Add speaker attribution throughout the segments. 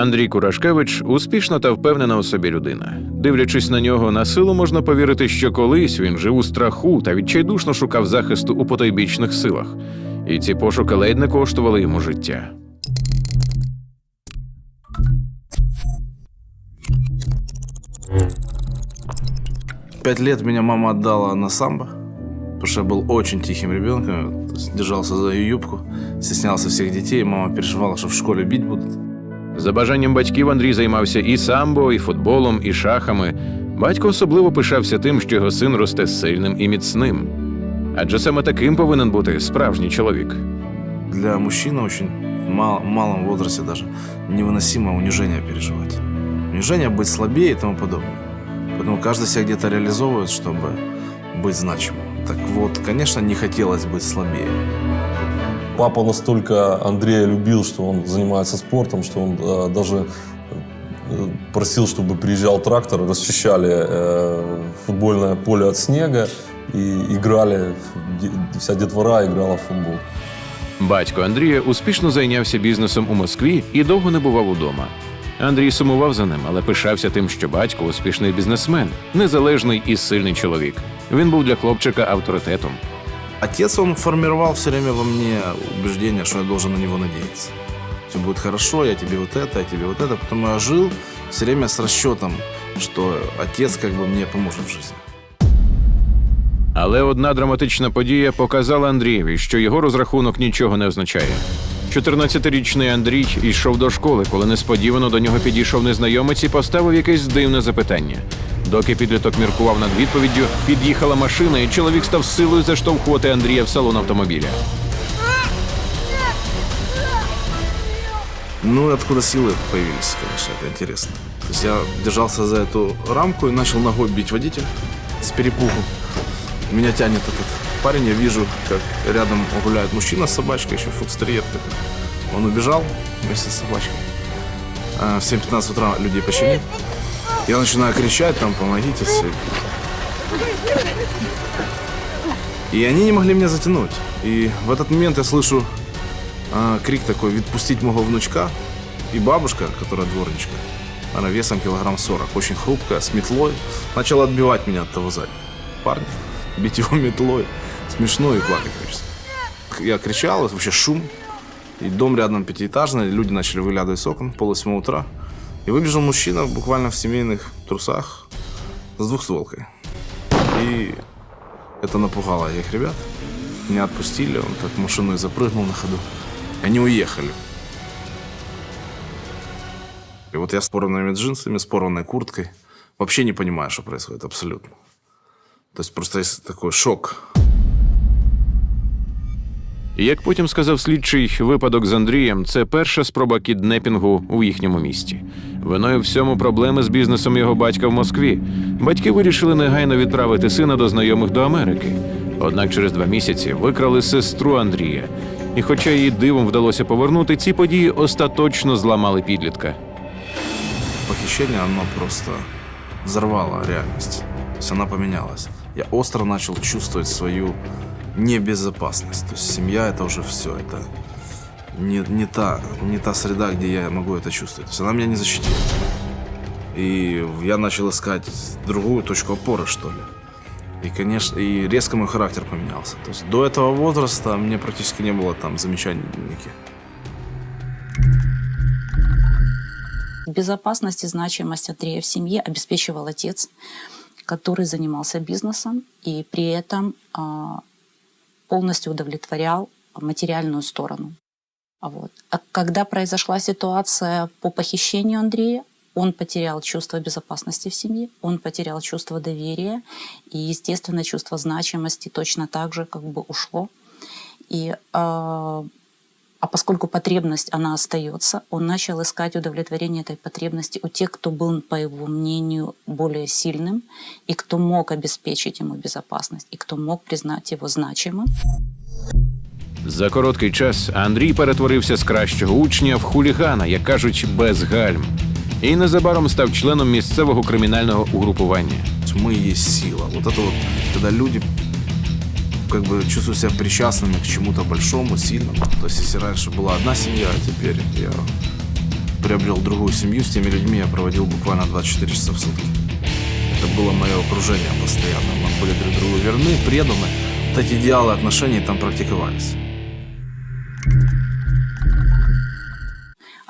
Speaker 1: Андрій Курашкевич успішна та впевнена у собі людина. Дивлячись на нього, на силу можна повірити, що колись він жив у страху та відчайдушно шукав захисту у потойбічних силах. І ці пошуки ледь не коштували йому життя.
Speaker 2: Пять лет меня мама отдала на самбо, потому что я был очень тихим ребенком, держался за ее юбку, стеснялся всех детей, мама переживала, что в школе бить будут.
Speaker 1: За бажанням батьків Андрій займався і самбо, і футболом, і шахами. Батько особливо пишався тим, що його син росте сильним і міцним. Адже саме таким повинен бути справжній чоловік.
Speaker 2: Для мужчины очень в мал- малом возрасте даже невыносимо унижение переживать. Унижение быть слабее и тому подобное. Поэтому каждый себя где-то реализовывает, чтобы быть значимым. Так вот, конечно, не хотелось быть слабее.
Speaker 3: Папа настолько Андрея любил, что он занимается спортом, что он э, даже э, просил, чтобы приезжал трактор, расчищали э, футбольное поле от снега и играли, де- вся детвора играла в футбол.
Speaker 1: Батько Андрія успішно зайнявся бізнесом у Москві і довго не бував удома. Андрій сумував за ним, але пишався тим, що батько успішний бізнесмен, незалежний і сильний чоловік. Він був для хлопчика авторитетом.
Speaker 2: Отец, он формировал все время во мне убеждение, что я должен на него надеяться. Все будет хорошо, я тебе вот это, я тебе вот это. Потом я жил все время с расчетом, что отец как бы мне поможет в жизни.
Speaker 1: Але одна драматична подія показала Андрієві, що його розрахунок нічого не означає. 14-річний Андрій йшов до школи, коли несподівано до нього підійшов незнайомець і поставив якесь дивне запитання. Доки підліток міркував над відповіддю, під'їхала машина, і чоловік став силою заштовхувати Андрія в салон автомобіля.
Speaker 2: Ну и откуда силы появились, конечно, это интересно. То есть я держался за эту рамку и начал ногой бить водителя с перепугу. Меня тянет этот парень, я вижу, как рядом гуляет мужчина с собачкой, еще фокстерьер такой. Он убежал вместе с собачкой. А В 7.15 утра людей почти нет. Я начинаю кричать, там, помогите все. И они не могли меня затянуть. И в этот момент я слышу а, крик такой «Відпустить моего внучка». И бабушка, которая дворничка, она весом килограмм 40, очень хрупкая, с метлой, начала отбивать меня от того заднего парня, бить его метлой. Смешно и плакать хочется. Я кричал, вообще шум. И дом рядом пятиэтажный, люди начали выглядывать с окон, пол восьмого утра. И выбежал мужчина буквально в семейных трусах с двухстволкой. И это напугало этих ребят. Меня отпустили, он так в машину и запрыгнул на ходу. И Они уехали. И вот я с порванными джинсами, с порванной курткой. Вообще не понимаю, что происходит абсолютно. То есть просто есть такой шок.
Speaker 1: Як потім сказав слідчий, випадок з Андрієм це перша спроба кіднепінгу у їхньому місті. Виною всьому проблеми з бізнесом його батька в Москві. Батьки вирішили негайно відправити сина до знайомих до Америки. Однак через два місяці викрали сестру Андрія. І хоча їй дивом вдалося повернути, ці події остаточно зламали підлітка.
Speaker 2: Похищение, оно просто взорвало реальность. То есть она. Я остро начал чувствовать свою небезопасность. То есть семья это все. Это не, не, та, не та среда, где я могу это чувствовать. То есть она меня не защитила. И я начал искать другую точку опоры, что ли. И, конечно, и резко мой характер поменялся. То есть до этого возраста мне практически не было там замечаний дневнике.
Speaker 4: Безопасность и значимость Андрея в семье обеспечивал отец, который занимался бизнесом и при этом а, полностью удовлетворял материальную сторону. А Вот. А когда произошла ситуация по похищению Андрея, он потерял чувство безопасности в семье, он потерял чувство доверия, и, естественно, чувство значимости точно так же как бы ушло. И а, а поскольку потребность, она остается, он начал искать удовлетворение этой потребности у тех, кто был, по его мнению, более сильным, и кто мог обеспечить ему безопасность, и кто мог признать его значимым.
Speaker 1: За короткий час Андрій перетворився з кращого учня в хулігана, як кажуть, без гальм. І незабаром став членом місцевого кримінального угрупування.
Speaker 2: То есть мы и есть сила. Вот это вот, когда люди как бы чувствуют себя причастными к чему-то большому, сильному. То есть если раньше была одна семья, а теперь я приобрел другую семью, с теми людьми я проводил буквально 24 часа в сутки. Это было мое окружение постоянно. Мы были друг другу верны, преданы. Вот эти идеалы отношений там практиковались.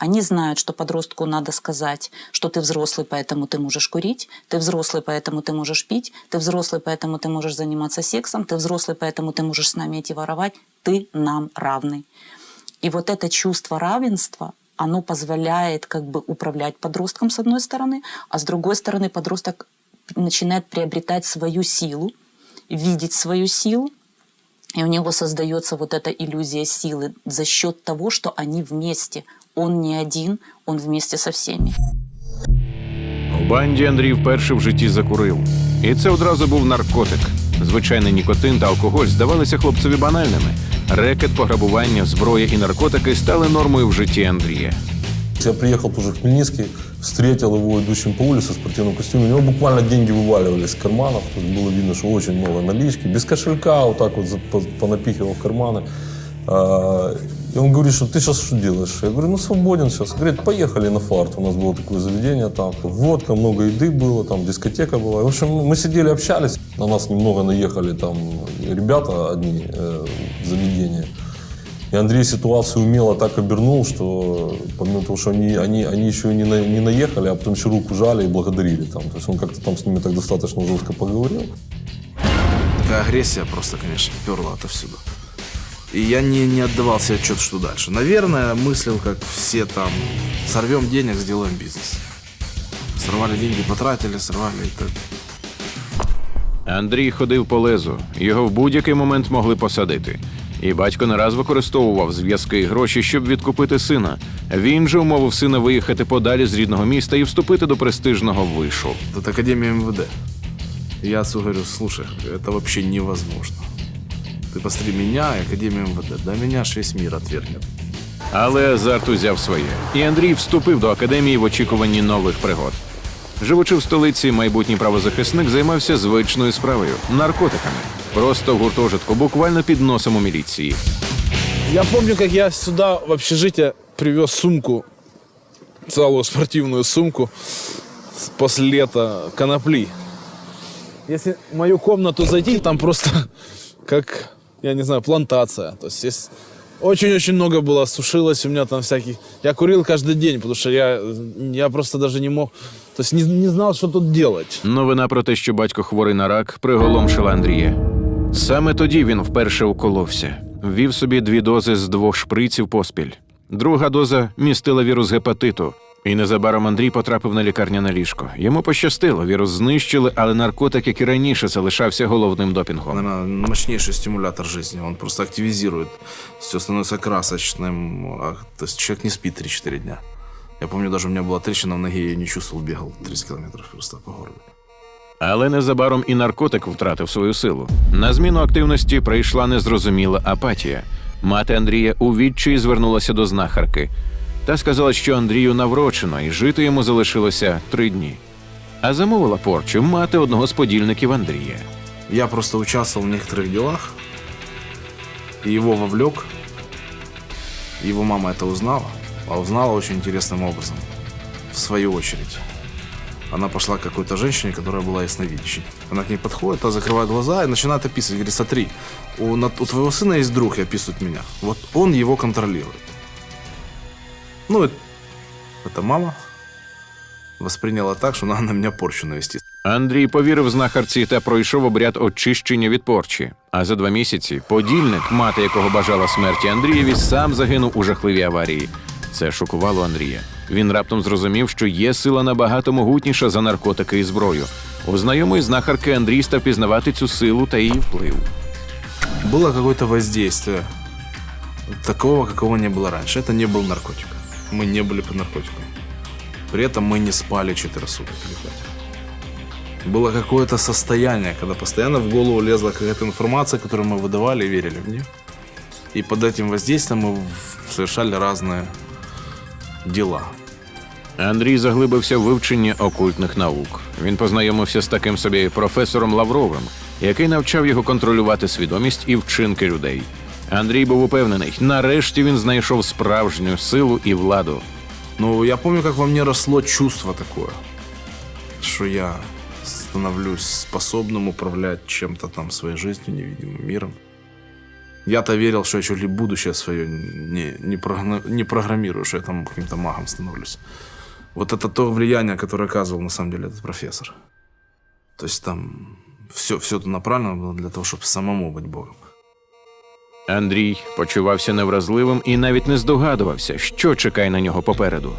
Speaker 4: Они знают, что подростку надо сказать, что ты взрослый, поэтому ты можешь курить, ты взрослый, поэтому ты можешь пить, ты взрослый, поэтому ты можешь заниматься сексом, ты взрослый, поэтому ты можешь с нами идти воровать, ты нам равный. И вот это чувство равенства, оно позволяет как бы управлять подростком с одной стороны, а с другой стороны подросток начинает приобретать свою силу, видеть свою силу, и у него создается вот эта иллюзия силы за счет того, что они вместе. Он не один, он вместе со всеми.
Speaker 1: У банді Андрій вперше в житті закурив. І це одразу був наркотик. Звичайний нікотин та алкоголь здавалися хлопцеві банальними. Рекет, пограбування, зброя і наркотики стали нормою в житті Андрія.
Speaker 3: Я приехал тоже в Хмельницкий, встретил его идущим по улице в спортивном костюме. У него буквально деньги вываливались из карманов. То есть было видно, что очень много налички. Без кошелька вот так вот за- по- понапихивал в карманы. И он говорит, что ты сейчас что делаешь? Я говорю, ну свободен сейчас. Говорит, поехали на фарт. У нас было такое заведение там. Водка, много еды было, там дискотека была. В общем, мы сидели, общались. На нас немного наехали там ребята одни э, в заведение. И Андрей ситуацию умело так обернул, что помимо того, что они, они, они еще не, на- не наехали, а потом еще руку жали и благодарили. Там. То есть он как-то там с ними так достаточно жестко поговорил.
Speaker 2: Такая агрессия просто, конечно, перла отовсюду. И я не, не отдавал себе отчет, что дальше. Наверное, мыслил, как все там, сорвем денег, сделаем бизнес. Сорвали деньги, потратили, сорвали это.
Speaker 1: Андрій ходив по лезу. Його в будь-який момент могли посадити. І батько не раз використовував зв'язки і гроші, щоб відкупити сина. Він же умовив сина виїхати подалі з рідного міста і вступити до престижного вишу.
Speaker 2: Тут Академия МВД. И Я отцу говорю, слушай, это вообще невозможно. Ты посмотри меня и Академию МВД. Да меня ж весь мир отвергнет.
Speaker 1: Але азарт узяв своє, і Андрій вступив до академії в очікуванні нових пригод. Живучи в столиці, майбутній правозахисник займався звичною справою наркотиками. Просто в гуртожитку, буквально під носом у міліції.
Speaker 5: Я помню, как я сюда в общежитие привез сумку, целую спортивную сумку после лета конопли. Если в мою комнату зайти, там просто как, я не знаю, плантация. То есть здесь очень-очень много было, сушилось у меня там всяких. Я курил каждый день, потому что я, я просто даже не мог, то есть не, не знал, что тут делать.
Speaker 1: Новина про те, що батько хворий на рак, приголомшила Андрія. Саме тоді він вперше уколовся. Ввів собі дві дози з двох шприців поспіль. Друга доза містила вірус гепатиту. І незабаром Андрій потрапив на лікарняне ліжко. Йому пощастило, вірус знищили, але наркотик, як і раніше, залишався головним допінгом.
Speaker 2: Наверное, мощнейший стимулятор жизни. Он просто активизирует. Все становится красочным. а, То есть человек не спит 3-4 дня. Я помню, даже у меня была трещина в ноге, я не чувствовал, бегал 30 километров просто по городу.
Speaker 1: Але незабаром і наркотик втратив свою силу. На зміну активності прийшла незрозуміла апатія. Мати Андрія у відчаї звернулася до знахарки та сказала, що Андрію наврочено, і жити йому залишилося три дні. А замовила порчу мати одного з подільників Андрія.
Speaker 2: Я просто участвовал в некоторых делах, и его вовлек. Его мама это узнала, а узнала очень интересным образом. В свою очередь. Она пошла к какой-то женщине, которая была ясновидящей. Она к ней подходит, та закрывает глаза и начинает описывать. Говорит, смотри, у, на- у твоего сына есть друг и описывает меня. Вот он его контролирует. Ну, это, это мама восприняла так, что надо на меня порчу навести.
Speaker 1: Андрій повірив знахарці та пройшов обряд очищення від порчі. А за два місяці подільник, мати якого бажала смерті Андрієві, сам загинув у жахливій аварії. Це шокувало Андрія. Він раптом зрозумів, що є сила набагато могутніша за наркотики і зброю. У знайомої знахарки Андрій став пізнавати цю силу та її вплив.
Speaker 2: было какое-то воздействие такого, какого не было раньше. Это не был наркотик. Мы не были под наркотиком. При этом мы не спали 4 суток или 5. Было какое-то состояние, когда постоянно в голову лезла какая-то информация, которую мы выдавали и верили в нее. И под этим воздействием мы в- совершали разные дела.
Speaker 1: Андрій заглибився в вивчення окультних наук. Він познайомився з таким собі професором Лавровим, який навчав його контролювати свідомість і вчинки людей. Андрій був упевнений, нарешті він знайшов справжню силу і владу.
Speaker 2: Но я помню, как во мне росло чувство такое, что я становлюсь способным управлять чем-то там своей жизнью, невидимым миром. Я-то верил, что я чуть ли будущее свое не, не, прогна- не программирую, что я там каким-то магом становлюсь. Вот это то влияние, которое оказывал на самом деле этот профессор. То есть там все, все это направлено было для того, чтобы самому быть Богом.
Speaker 1: Андрій почувався невразливим і навіть не здогадувався, що чекає на нього попереду.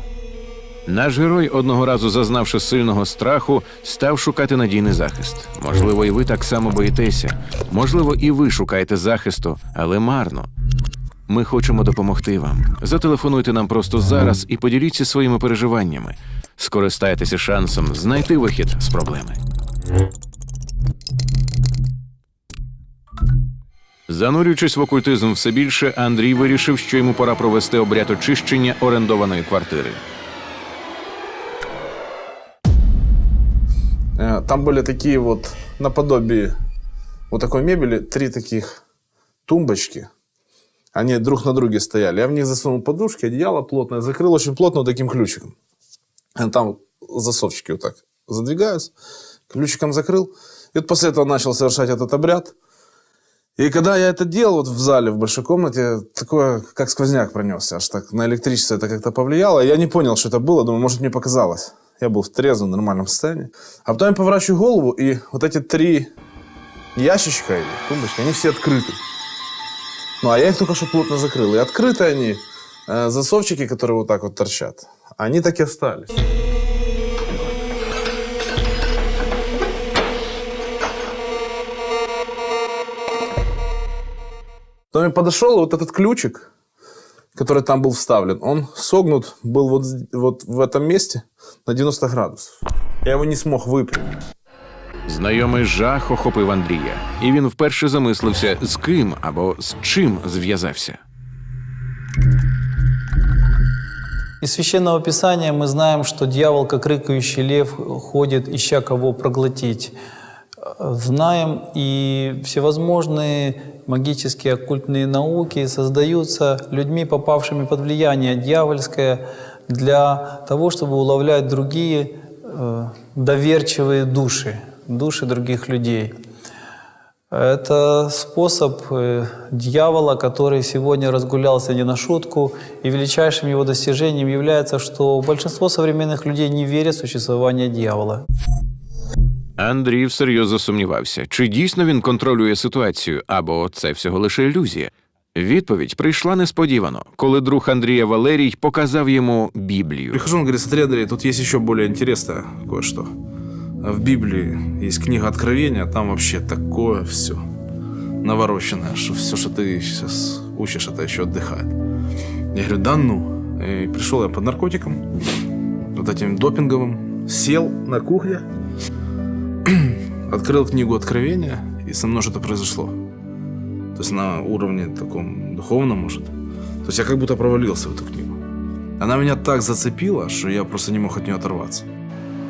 Speaker 1: Наш герой, одного разу зазнавши сильного страху, став шукати надійний захист. Можливо, і ви так само боїтеся. Можливо, і ви шукаєте захисту, але марно. Ми хочемо допомогти вам. Зателефонуйте нам просто зараз і поділіться своїми переживаннями. Скористайтеся шансом знайти вихід з проблеми. Занурюючись в окультизм все більше, Андрій вирішив, що йому пора провести обряд очищення орендованої квартири.
Speaker 2: Э, Там были такие вот наподобие вот такой мебели, три таких тумбочки. Они друг на друге стояли. Я в них засунул подушки, одеяло плотное, закрыл очень плотно вот таким ключиком. Э, Там засовчики вот так задвигаются. Ключиком закрыл. И вот после этого начал совершать этот обряд. И когда я это делал вот в зале, в большой комнате, такое, как сквозняк пронесся. Аж так на электричество это как-то повлияло. Я не понял, что это было. Думаю, может, мне показалось. Я был в трезвом, нормальном состоянии. А потом я поворачиваю голову, и вот эти три ящичка или тумбочки, они все открыты. Ну, а я их только что плотно закрыл. И открыты они, э, засовчики, которые вот так вот торчат, они так и остались. Потом я подошел, и вот этот ключик, который там был вставлен, он согнут был вот, з- вот в этом месте на 90 градусов. Я его не смог выпрямить.
Speaker 1: Знайомий жах охопив Андрія, і він вперше замислився, з ким або з чим зв'язався.
Speaker 6: Из Священного Писания мы знаем, что дьявол, как рыкающий лев, ходит, ища кого проглотить. Э, Знаем, и всевозможные магические оккультные науки создаются людьми, попавшими под влияние дьявольское, для того, чтобы уловлять другие э, доверчивые души, души других людей. Это способ э, дьявола, который сегодня разгулялся не на шутку, и величайшим его достижением является, что большинство современных людей не верят в существование дьявола.
Speaker 1: Андрій всерйоз засумнівався, чи дійсно він контролює ситуацію, або це всього лише ілюзія. Відповідь прийшла несподівано, коли друг Андрія Валерій показав йому Біблію.
Speaker 2: Прихожу, он говорит, смотри, Андрей, тут есть еще более интересное кое-что. В Библии есть книга Откровения, там вообще такое все навороченное, что все, что ты сейчас учишь, это еще отдыхает. Я говорю, да ну. И пришел я под наркотиком, вот этим допинговым, сел на кухне, открыл книгу Откровения, и со мной что-то произошло. То есть на уровне таком духовном, может. То есть я как будто провалился в эту книгу. Она меня так зацепила, что я просто не мог от нее оторваться.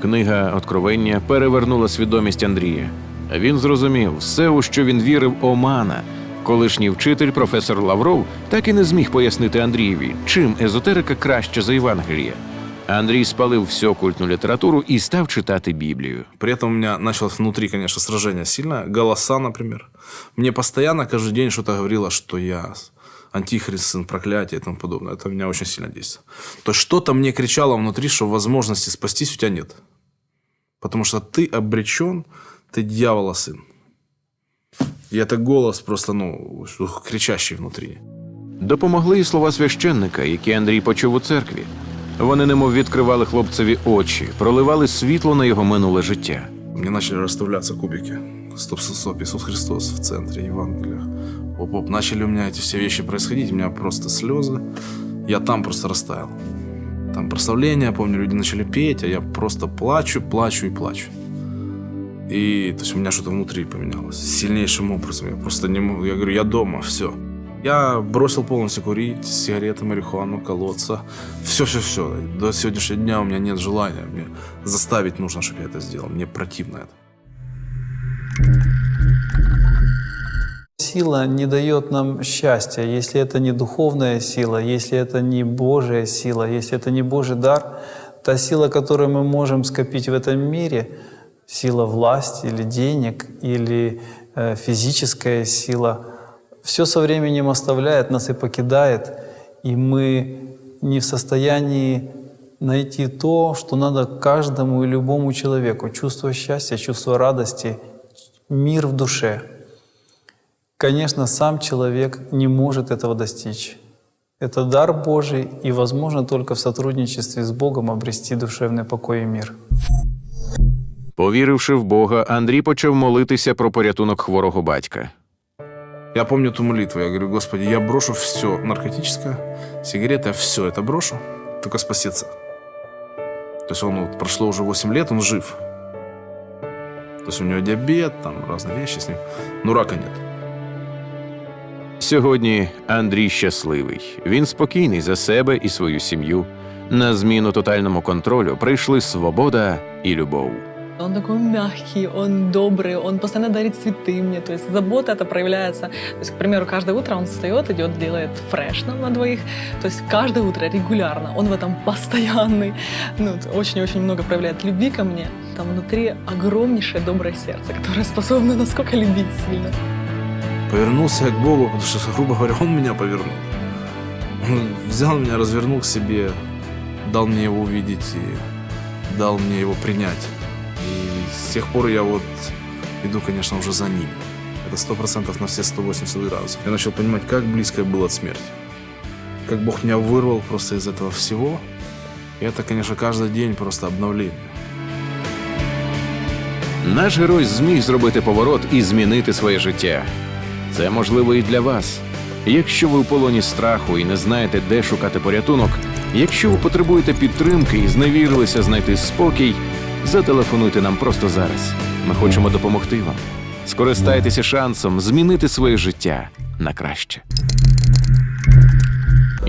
Speaker 1: Книга Откровення перевернула свідомість Андрія. Він зрозумів, все, у що він вірив, омана. Колишній вчитель, професор Лавров, так і не зміг пояснити Андрієві, чим езотерика краще за Євангеліє. Андрій спалив всю окультну літературу і став читати Біблію.
Speaker 2: При этом у меня началось внутри, конечно, сражение сильное. Голоса, например. Мне постоянно каждый день что-то говорило, что я антихрист, сын проклятия и тому подобное. Это меня очень сильно действовало. То есть что-то мне кричало внутри, что возможности спастись у тебя нет. Потому что ты обречен, ты дьявола сын. И это голос просто, ну, кричащий внутри.
Speaker 1: Допомогли і слова священника, які Андрій почув у церкві. Вони немов відкривали хлопцеві очі, проливали світло на його минуле життя.
Speaker 2: Мне начали расставляться кубики. Стоп, стоп, стоп, Иисус Христос в центре Евангелия. Оп-оп, начали у меня эти все вещи происходить, у меня просто слезы. Я там просто растаял. Там прославление, помню, люди начали петь, а я просто плачу, плачу и плачу. И то у меня что-то внутри поменялось. Сильнейшим образом. Я просто не могу. Я говорю, я дома, все. Я бросил полностью курить, сигареты, марихуану, колоться. Все-все-все. До сегодняшнего дня у меня нет желания. Мне заставить нужно, чтобы я это сделал. Мне противно это.
Speaker 6: сила не дает нам счастья, если это не духовная сила, если это не Божья сила, если это не Божий дар, та сила, которую мы можем скопить в этом мире, сила власти или денег, или э, физическая сила, все со временем оставляет нас и покидает, и мы не в состоянии найти то, что надо каждому и любому человеку. Чувство счастья, чувство радости, мир в душе. Конечно, сам человек не может этого достичь. Это дар Божий, и возможно только в сотрудничестве с Богом обрести душевный покой и мир.
Speaker 1: Повіривши в Бога, Андрій почав молитися про порятунок хворого батька.
Speaker 2: Я помню ту молитву. Я говорю, Господи, я брошу все наркотическое, сигареты, я все это брошу, только спаситься. То есть он вот прошло уже 8 лет, он жив. То есть у него диабет, там разные вещи с ним. Но рака нет.
Speaker 1: Сьогодні Андрій щасливий. Він спокійний за себе і свою сім'ю. На зміну тотальному контролю прийшли свобода і любов.
Speaker 7: Он такой мягкий, он добрый, он постоянно дарит цветы мне. То есть забота это проявляется. То есть, к примеру, каждое утро он встает, идет, делает фреш нам на двоих. То есть каждое утро регулярно. Он в этом постоянный. Ну, очень-очень много проявляет любви ко мне. Там внутри огромнейшее доброе сердце, которое способно насколько любить сильно.
Speaker 2: Повернулся я к Богу, потому что, грубо говоря, Он меня повернул. Он взял меня, развернул к себе, дал мне его увидеть и дал мне его принять. И с тех пор я вот иду, конечно, уже за ним. Это сто процентов на все 180 градусов. Я начал понимать, как близко я был от смерти. Как Бог меня вырвал просто из этого всего. И это, конечно, каждый день просто обновление.
Speaker 1: Наш герой зміг зробити поворот і змінити своє життя. Це можливо і для вас. Якщо ви у полоні страху і не знаєте, де шукати порятунок, якщо ви потребуєте підтримки і зневірилися знайти спокій, зателефонуйте нам просто зараз. Ми хочемо допомогти вам. Скористайтеся шансом змінити своє життя на краще.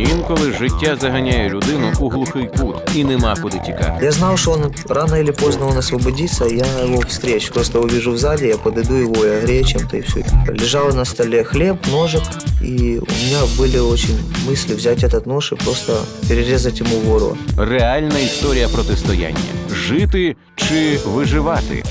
Speaker 1: Інколи життя заганяє людину у глухий кут і нема куди тікати.
Speaker 8: Я знал, что он рано или поздно он освободится, и я его встречу. Просто увижу в зале, я подойду его и огрею чем-то, и все. Лежал на столе хлеб, ножик, и у меня были очень мысли взять этот нож и просто перерезать ему горло.
Speaker 1: Реальна історія протистояння: жити чи виживати.